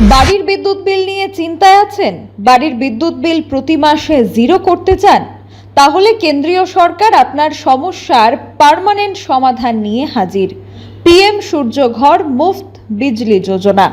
বাড়ির বিদ্যুৎ বিল নিয়ে চিন্তায় আছেন? বাড়ির বিদ্যুৎ বিল প্রতি মাসে জিরো করতে চান? তাহলে কেন্দ্রীয় সরকার আপনার সমস্যার পার্মানেন্ট সমাধান নিয়ে হাজির। পিএম সূর্যঘর মুফত বিজলি যোজনা।